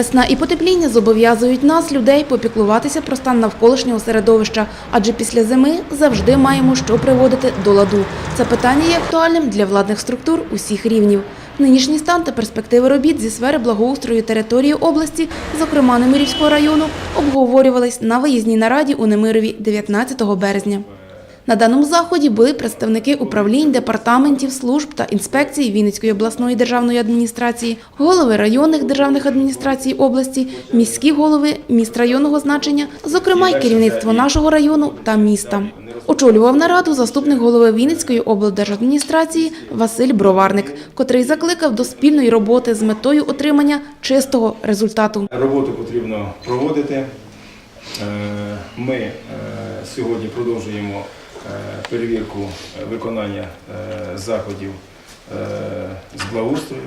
Весна і потепління зобов'язують нас, людей, попіклуватися про стан навколишнього середовища, адже після зими завжди маємо що приводити до ладу. Це питання є актуальним для владних структур усіх рівнів. Нинішній стан та перспективи робіт зі сфери благоустрою території області, зокрема Немирівського району, обговорювались на виїзній нараді у Немирові 19 березня. На даному заході були представники управлінь, департаментів, служб та інспекцій Вінницької обласної державної адміністрації, голови районних державних адміністрацій області, міські голови міст районного значення, зокрема й керівництво нашого району та міста. Очолював нараду заступник голови Вінницької облдержадміністрації Василь Броварник, котрий закликав до спільної роботи з метою отримання чистого результату. Роботу потрібно проводити. Е, Ми е, сьогодні продовжуємо перевірку е, виконання е, заходів е, з благоустрою.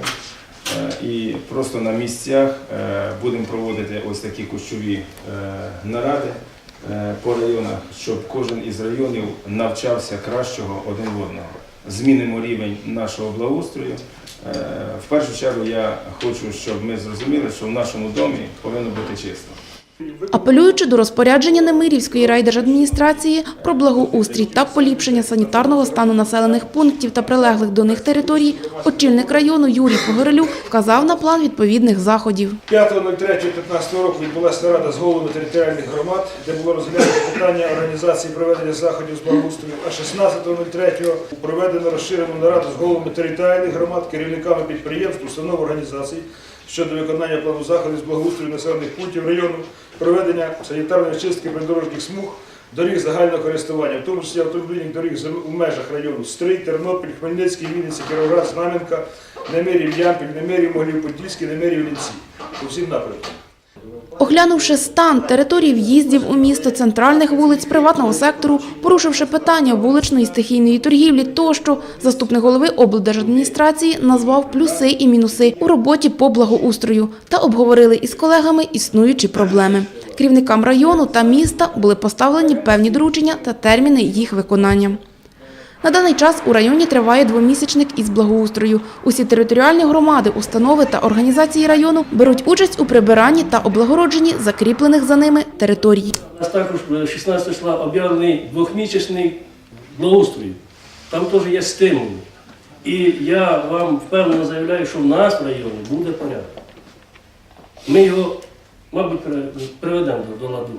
Е, І просто на місцях е, будемо проводити ось такі кущові е, наради е, по районах, щоб кожен із районів навчався кращого один в одного. Змінимо рівень нашого благоустрою. Е, В першу чергу я хочу, щоб ми зрозуміли, що в нашому домі повинно бути чисто. Апелюючи до розпорядження Немирівської райдержадміністрації про благоустрій та поліпшення санітарного стану населених пунктів та прилеглих до них територій, очільник району Юрій Погорелюк вказав на план відповідних заходів. 5.03.15 року відбулася нарада з головами територіальних громад, де було розглянуто питання організації проведення заходів з благоустрою. А 16.03 проведено розширену нараду з головами територіальних громад, керівниками підприємств, установ організацій щодо виконання плану заходів з благоустрою населених пунктів району, проведення санітарної чистки придорожніх смуг, доріг загального користування, в тому числі автомобільних доріг у межах району Стрий, Тернопіль, Хмельницький, Вінниця, Кіровоград, Знам'янка, Немирів, Ямпіль, Немирів, Могилів-Подільський, Немирів, Лінці. По всім напрямкам. Оглянувши стан території в'їздів у місто центральних вулиць приватного сектору, порушивши питання вуличної стихійної торгівлі тощо, заступник голови облдержадміністрації назвав плюси і мінуси у роботі по благоустрою та обговорили із колегами існуючі проблеми. Керівникам району та міста були поставлені певні доручення та терміни їх виконання. На даний час у районі триває двомісячник із благоустрою. Усі територіальні громади, установи та організації району беруть участь у прибиранні та облагородженні закріплених за ними територій. Нас також е, 16 числа об'явлений двохмісячний благоустрій. Там теж є стимули. І я вам впевнено заявляю, що в нас в районі буде порядок. Ми його, мабуть, приведемо до ладу.